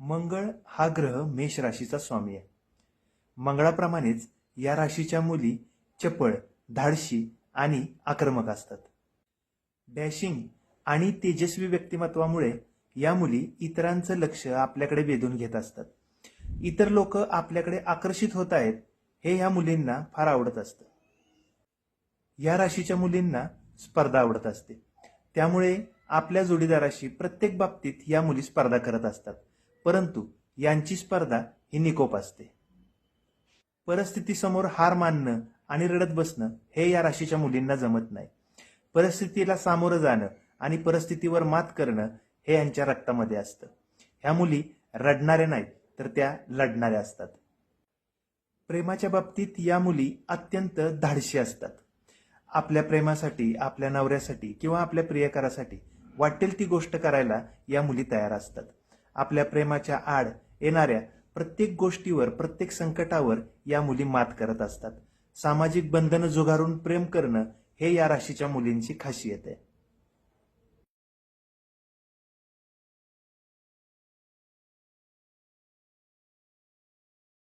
मंगळ हा ग्रह मेष राशीचा स्वामी आहे. मंगळाप्रमाणेच या राशीच्या मुली चपळ धाडशी आणि आक्रमक असतात. डॅशिंग आणि तेजस्वी व्यक्तिमत्वामुळे या मुली इतरांचं लक्ष आपल्याकडे वेधून घेत असतात. इतर लोक आपल्याकडे आकर्षित होत आहेत हे या मुलींना फार आवडत असतं. या राशीच्या मुलींना स्पर्धा आवडत असते. त्यामुळे आपल्या जोडीदाराशी प्रत्येक बाबतीत या मुली स्पर्धा करत असतात. परंतु यांची स्पर्धा ही निकोप असते. परिस्थितीसमोर हार मानणं आणि रडत बसणं हे या राशीच्या मुलींना जमत नाही. परिस्थितीला सामोरं जाणं आणि परिस्थितीवर मात करणं हे यांच्या रक्तामध्ये असतं. ह्या मुली रडणाऱ्या नाहीत तर त्या लढणाऱ्या असतात. प्रेमाच्या बाबतीत या मुली अत्यंत धाडशी असतात. आपल्या प्रेमासाठी आपल्या नवऱ्यासाठी किंवा आपल्या प्रियकरासाठी वाटेल ती गोष्ट करायला या मुली तयार असतात. आपल्या प्रेमाच्या आड येणाऱ्या प्रत्येक गोष्टीवर प्रत्येक संकटावर या मुली मात करत असतात. सामाजिक बंधनं जुगारून प्रेम करणं हे या राशीच्या मुलींची खासियत आहे.